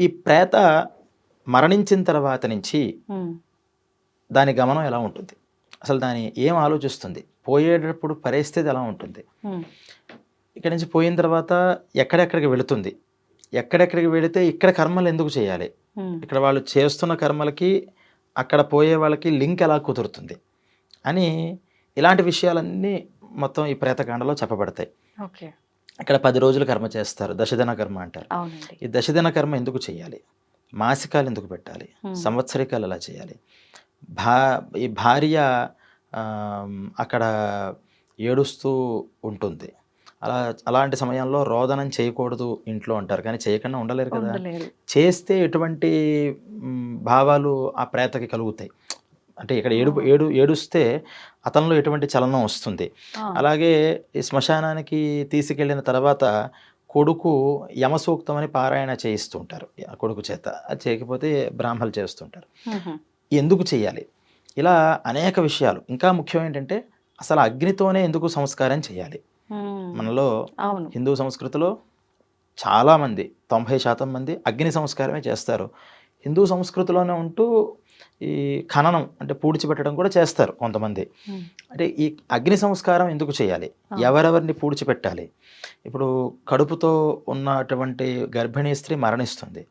ఈ ప్రేత మరణించిన తర్వాత నుంచి దాని గమనం ఎలా ఉంటుంది? అసలు దాని ఏం ఆలోచిస్తుంది? పోయేటప్పుడు పరిస్థితి ఎలా ఉంటుంది? ఇక్కడ నుంచి పోయిన తర్వాత ఎక్కడెక్కడికి వెళుతుంది? ఎక్కడెక్కడికి వెళితే ఇక్కడ కర్మలు ఎందుకు చేయాలి? ఇక్కడ వాళ్ళు చేస్తున్న కర్మలకి అక్కడ పోయే వాళ్ళకి లింక్ ఎలా కుదురుతుంది? అని ఇలాంటి విషయాలన్నీ మొత్తం ఈ ప్రేతకాండలో చెప్పబడతాయి. ఓకే. ఇక్కడ పది రోజులు కర్మ చేస్తారు. దశదిన కర్మ అంటారు. ఈ దశదిన కర్మ ఎందుకు చేయాలి? మాసికాలు ఎందుకు పెట్టాలి. సంవత్సరికాలు ఎలా చేయాలి? భా ఈ భార్య అక్కడ ఏడుస్తూ ఉంటుంది. అలా అలాంటి సమయంలో రోదనం చేయకూడదు ఇంట్లో అంటారు. కానీ చేయకుండా ఉండలేరు కదా. చేస్తే ఎటువంటి భావాలు ఆ ప్రేతకి కలుగుతాయి. అంటే ఇక్కడ ఏడు ఏడు ఏడుస్తే అతనిలో ఎటువంటి చలనం వస్తుంది. అలాగే ఈ శ్మశానానికి తీసుకెళ్ళిన తర్వాత కొడుకు యమసూక్తం అని పారాయణ చేయిస్తుంటారు. కొడుకు చేత. అది చేయకపోతే బ్రాహ్మలు చేస్తుంటారు. ఎందుకు చేయాలి? ఇలా అనేక విషయాలు. ఇంకా ముఖ్యం ఏంటంటే అసలు అగ్నితోనే ఎందుకు సంస్కారం చేయాలి? మనలో హిందూ సంస్కృతిలో చాలామంది తొంభై శాతం మంది అగ్ని సంస్కారమే చేస్తారు. హిందూ సంస్కృతిలోనే ఉంటూ ఈ ఖననం అంటే పూడ్చిపెట్టడం కూడా చేస్తారు కొంతమంది. అంటే ఈ అగ్ని సంస్కారం ఎందుకు చేయాలి. ఎవరెవరిని పూడ్చిపెట్టాలి? ఇప్పుడు కడుపుతో ఉన్నటువంటి గర్భిణీ స్త్రీ మరణిస్తుంది.